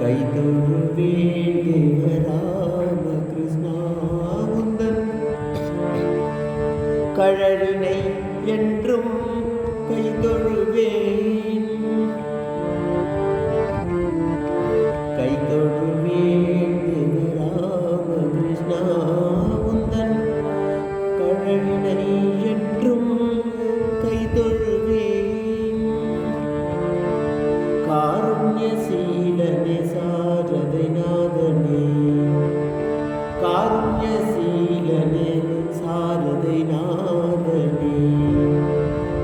கைதொழுவேன் தேவராம கிருஷ்ணா உந்தன் கழலினை என்றும் கைதொழுவேன். சாரதை நாதனே காருண்யசீலனே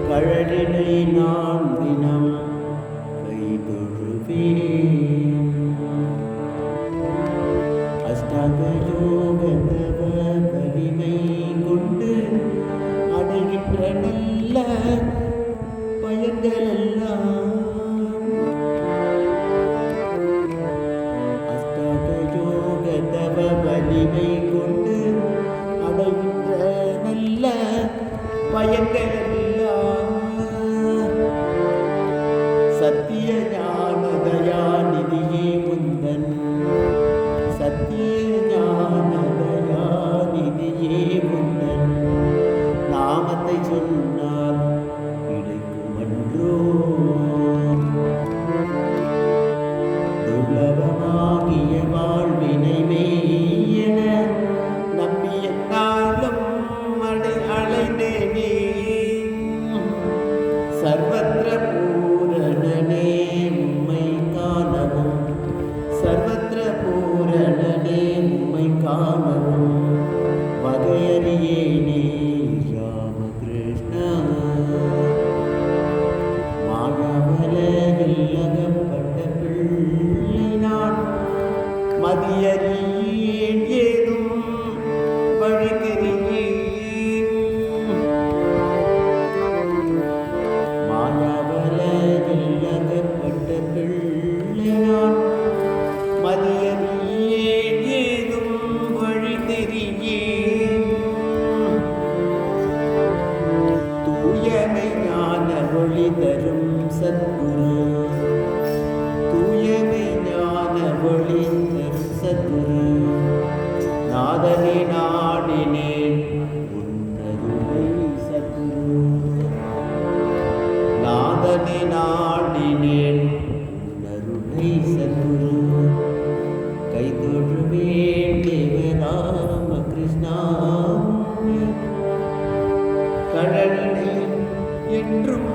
கழலினை நான் தினம் கைதொழுவேன். அஷ்டாங்க வலிமை கொண்டு அடைகின்ற நல்ல பயன்களெல்லாம் எல்லாம் Sarva Trabu. சத்குரு தூயமை ஞான ஒளி தரும் சத்குரு நாதனே நாடினேன் உன்னருளை சத்குரு நாதனே நாடினேன் உன்னருளை சத்குரு கைதொழுவேன் தேவராம கிருஷ்ணா கடலில் என்றும்